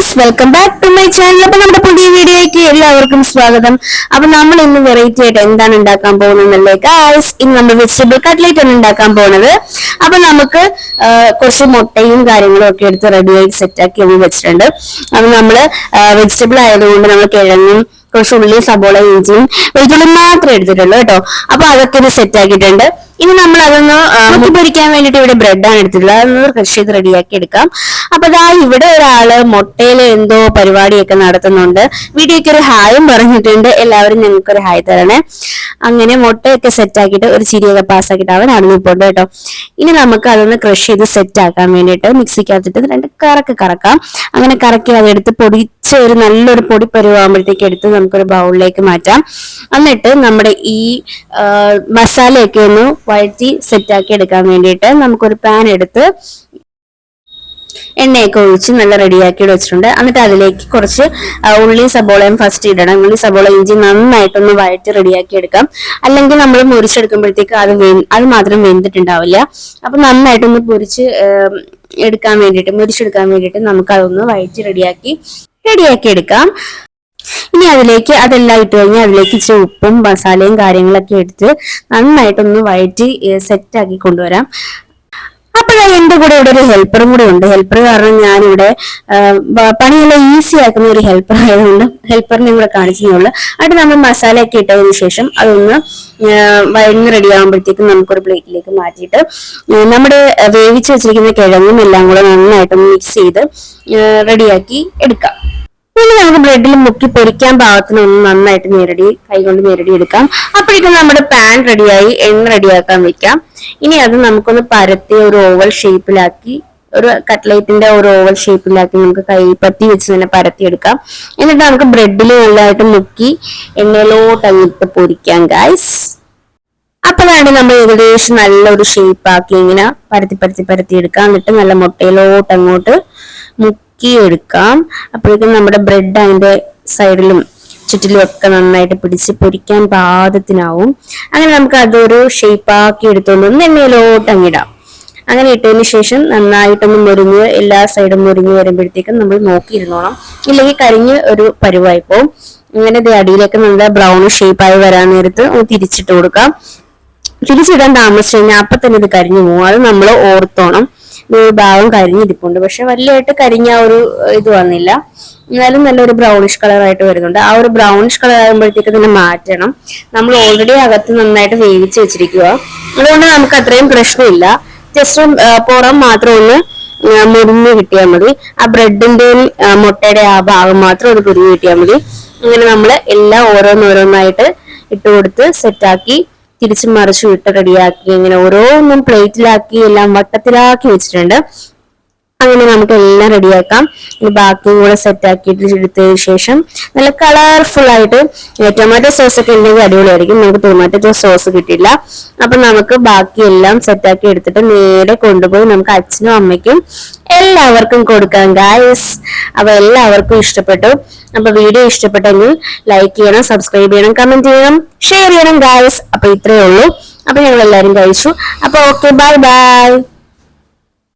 Guys welcome back to my channel അപ്പൊ നമ്മുടെ പുതിയ വീഡിയോയിലേക്ക് എല്ലാവർക്കും സ്വാഗതം. അപ്പൊ നമ്മൾ ഇന്ന് വെറൈറ്റി ആയിട്ട് എന്താണ് ഉണ്ടാക്കാൻ പോകുന്നതല്ലേ ഗൈസ് ഇന്ന് നമ്മൾ വെജിറ്റബിൾ കട്ട്ലേറ്റ് ആണ് ഉണ്ടാക്കാൻ പോകുന്നത്. അപ്പൊ നമുക്ക് കുറച്ച് മുട്ടയും കാര്യങ്ങളും ഒക്കെ എടുത്ത് റെഡിയായി സെറ്റ് ആക്കി ഒന്ന് വെച്ചിട്ടുണ്ട്. അപ്പൊ നമ്മൾ വെജിറ്റബിൾ ആയതുകൊണ്ട് നമ്മൾ കിഴങ്ങും കുറച്ച് ഉള്ളി സബോള ഇഞ്ചിയും വെളുത്തുള്ളി മാത്രമേ എടുത്തിട്ടുള്ളൂ കേട്ടോ. അപ്പൊ അതൊക്കെ ഒരു സെറ്റ് ആക്കിയിട്ടുണ്ട്. ഇനി നമ്മൾ അതൊന്ന് മുക്കി പൊരിക്കാൻ വേണ്ടിട്ട് ഇവിടെ ബ്രെഡ് ആണ് എടുത്തിട്ടുള്ളത്. അതൊന്ന് ക്രഷ് ചെയ്ത് റെഡിയാക്കി എടുക്കാം. അപ്പൊ ദാ ഇവിടെ ഒരാൾ മുട്ടയിൽ എന്തോ പരിപാടിയൊക്കെ നടത്തുന്നുണ്ട്. വീട്ടിലേക്ക് ഒരു ഹായും പറഞ്ഞിട്ടുണ്ട്. എല്ലാവരും ഞങ്ങൾക്ക് ഒരു ഹായ് തരണേ. അങ്ങനെ മുട്ടയൊക്കെ സെറ്റ് ആക്കിയിട്ട് ഒരു ചിരിയൊക്കെ പാസ്സാക്കിയിട്ട് അവൻ അടങ്ങിപ്പോണ്ട് കേട്ടോ. ഇനി നമുക്ക് അതൊന്ന് ക്രഷ് ചെയ്ത് സെറ്റ് ആക്കാൻ വേണ്ടിയിട്ട് മിക്സിക്കകത്തിട്ട് രണ്ട് കറക്ക് കറക്കാം. അങ്ങനെ കറക്കി അതെടുത്ത് ഒരു നല്ലൊരു പൊടി പരുവാകുമ്പോഴത്തേക്ക് എടുത്ത് നമുക്കൊരു ബൗളിലേക്ക് മാറ്റാം. എന്നിട്ട് നമ്മുടെ ഈ മസാലയൊക്കെ ഒന്ന് വഴറ്റി സെറ്റാക്കി എടുക്കാൻ വേണ്ടിയിട്ട് നമുക്കൊരു പാൻ എടുത്ത് എണ്ണയൊക്കെ ഒഴിച്ച് നല്ല റെഡിയാക്കി വെച്ചിട്ടുണ്ട്. എന്നിട്ട് അതിലേക്ക് കുറച്ച് ഉള്ളിയും സബോളയും ഫസ്റ്റ് ഇടണം. ഉള്ളി സബോള ഇഞ്ചി നന്നായിട്ടൊന്ന് വഴറ്റി റെഡിയാക്കി എടുക്കാം. അല്ലെങ്കിൽ നമ്മൾ മുറിച്ചെടുക്കുമ്പോഴത്തേക്ക് അത് അത് മാത്രം വെന്തിട്ടുണ്ടാവില്ല. അപ്പൊ നന്നായിട്ടൊന്ന് പൊരിച്ച് എടുക്കാൻ വേണ്ടിയിട്ട് മുരിച്ചെടുക്കാൻ വേണ്ടിയിട്ട് നമുക്ക് അതൊന്ന് വഴറ്റി റെഡിയാക്കി റെഡിയാക്കി എടുക്കാം. ഇനി അതിലേക്ക് അതെല്ലാം ഇട്ട് കഴിഞ്ഞാൽ അതിലേക്ക് ഇച്ചിരി ഉപ്പും മസാലയും കാര്യങ്ങളൊക്കെ എടുത്ത് നന്നായിട്ടൊന്ന് വഴറ്റി സെറ്റ് ആക്കി കൊണ്ടുവരാം. അപ്പൊ എന്റെ കൂടെ ഇവിടെ ഒരു ഹെൽപ്പറും കൂടെ ഉണ്ട്. ഹെൽപ്പർ കാരണം ഞാനിവിടെ പണിയെല്ലാം ഈസി ആക്കുന്ന ഒരു ഹെൽപ്പർ ആയതുകൊണ്ട് ഹെൽപ്പറിനെ കൂടെ കാണിച്ചതേ അത് നമ്മൾ മസാല മസാലയൊക്കെ ഇട്ടതിന് ശേഷം അതൊന്ന് വഴന്ന് റെഡി ആകുമ്പോഴത്തേക്കും നമുക്കൊരു പ്ലേറ്റിലേക്ക് മാറ്റിയിട്ട് നമ്മുടെ വേവിച്ച് വെച്ചിരിക്കുന്ന കിഴങ്ങും എല്ലാം കൂടെ നന്നായിട്ടൊന്ന് മിക്സ് ചെയ്ത് റെഡിയാക്കി എടുക്കാം. ഇനി നമുക്ക് ബ്രെഡിൽ മുക്കി പൊരിക്കാൻ പാകത്തിന് ഒന്ന് നന്നായിട്ട് നേരടി കൈകൊണ്ട് നേരടി എടുക്കാം. അപ്പോഴേക്കും നമ്മുടെ പാൻ റെഡിയായി എണ്ണ റെഡിയാക്കാൻ വെക്കാം. ഇനി അത് നമുക്കൊന്ന് പരത്തി ഒരു ഓവൽ ഷേപ്പിലാക്കി ഒരു കട്ട്ലേറ്റിന്റെ ഒരു ഓവൽ ഷേപ്പിലാക്കി നമുക്ക് കൈ പത്തി വെച്ച് തന്നെ പരത്തിയെടുക്കാം എന്നിട്ട് നമുക്ക് ബ്രെഡിൽ നല്ലതായിട്ട് മുക്കി എണ്ണയിലോട്ട് അങ്ങിട്ട് പൊരിക്കാം ഗായ്സ് അപ്പൊ അപ്പോഴാണ് നമ്മൾ ഏകദേശം നല്ലൊരു ഷേപ്പ് ആക്കി ഇങ്ങനെ പരത്തി പരത്തി പരത്തി എടുക്കാം. എന്നിട്ട് നല്ല മുട്ടയിലോട്ട് അങ്ങോട്ട് മുക്കി എടുക്കാം അപ്പോഴേക്കും നമ്മുടെ ബ്രെഡ് അതിന്റെ സൈഡിലും ചുറ്റിലും ഒക്കെ നന്നായിട്ട് പിടിച്ച് പൊരിക്കാൻ പാകത്തിനാവും. അങ്ങനെ നമുക്ക് അതൊരു ഷേപ്പ് ആക്കി എടുത്തോണ്ട് ഒന്ന് എണ്ണയിലോട്ട് അങ്ങിടാം അങ്ങനെ ഇട്ടതിന് ശേഷം നന്നായിട്ടൊന്ന് മുരിഞ്ഞ് എല്ലാ സൈഡും മുരിഞ്ഞ് വരുമ്പോഴത്തേക്കും നമ്മൾ നോക്കിയിരുന്നോണം ഇല്ലെങ്കിൽ കരിഞ്ഞ് ഒരു പരുവായി പോവും. അങ്ങനെ അടിയിലേക്ക് നല്ല ബ്രൗൺ ഷേപ്പായി വരാൻ നേരത്ത് ഒന്ന് തിരിച്ചിട്ട് കൊടുക്കാം. തിരിച്ചിടാൻ താമസിച്ചു കഴിഞ്ഞാൽ അപ്പൊ തന്നെ ഇത് കരിഞ്ഞു പോകും അത് നമ്മൾ ഓർത്തോണം. ഭാഗം കരിഞ്ഞിരിപ്പുണ്ട്. പക്ഷെ വലിയതായിട്ട് കരിഞ്ഞ ഒരു ഇത് വന്നില്ല. എന്നാലും നല്ലൊരു ബ്രൗണിഷ് കളർ ആയിട്ട് വരുന്നുണ്ട്. ആ ഒരു ബ്രൗണിഷ് കളർ ആകുമ്പോഴത്തേക്ക് തന്നെ മാറ്റണം. നമ്മൾ ഓൾറെഡി അകത്ത് നന്നായിട്ട് വേവിച്ച് വെച്ചിരിക്കുക. അതുകൊണ്ട് നമുക്ക് അത്രയും പ്രശ്നമില്ല. ജസ്റ്റ് പുറം മാത്രം ഒന്ന് മുരിഞ്ഞ് കിട്ടിയാൽ മതി. ആ ബ്രെഡിന്റെയും മുട്ടയുടെ ആ ഭാഗം മാത്രം ഒന്ന് പുരിഞ്ഞ് കിട്ടിയാൽ മതി. അങ്ങനെ നമ്മൾ എല്ലാം ഓരോന്നോരോന്നായിട്ട് ഇട്ട് കൊടുത്ത് സെറ്റാക്കി തിരിച്ചു മറിച്ചു ഇട്ട് റെഡിയാക്കി ഇങ്ങനെ ഓരോന്നും പ്ലേറ്റിലാക്കി എല്ലാം വട്ടത്തിലാക്കി വെച്ചിട്ടുണ്ട്. അങ്ങനെ നമുക്ക് എല്ലാം റെഡിയാക്കാം. ഇനി ബാക്കി കൂടെ സെറ്റ് ആക്കിയിട്ട് എടുത്തതിന് ശേഷം നല്ല കളർഫുൾ ആയിട്ട് ടൊമാറ്റോ സോസ് ഒക്കെ ഉണ്ടെങ്കിൽ അടിപൊളിയായിരിക്കും. നമുക്ക് ടൊമാറ്റോ സോസ് കിട്ടില്ല അപ്പൊ നമുക്ക് ബാക്കി എല്ലാം സെറ്റ് ആക്കി എടുത്തിട്ട് നേരെ കൊണ്ടുപോയി നമുക്ക് അച്ഛനും അമ്മയ്ക്കും എല്ലാവർക്കും കൊടുക്കാം ഗായ്സ് അപ്പൊ എല്ലാവർക്കും ഇഷ്ടപ്പെട്ടു. അപ്പൊ വീഡിയോ ഇഷ്ടപ്പെട്ടെങ്കിൽ ലൈക്ക് ചെയ്യണം സബ്സ്ക്രൈബ് ചെയ്യണം കമന്റ് ചെയ്യണം ഷെയർ ചെയ്യണം ഗായ്സ് അപ്പൊ ഇത്രയേ ഉള്ളൂ. അപ്പൊ ഞങ്ങൾ എല്ലാവരും കഴിച്ചു. അപ്പൊ ഓക്കെ ബൈ ബൈ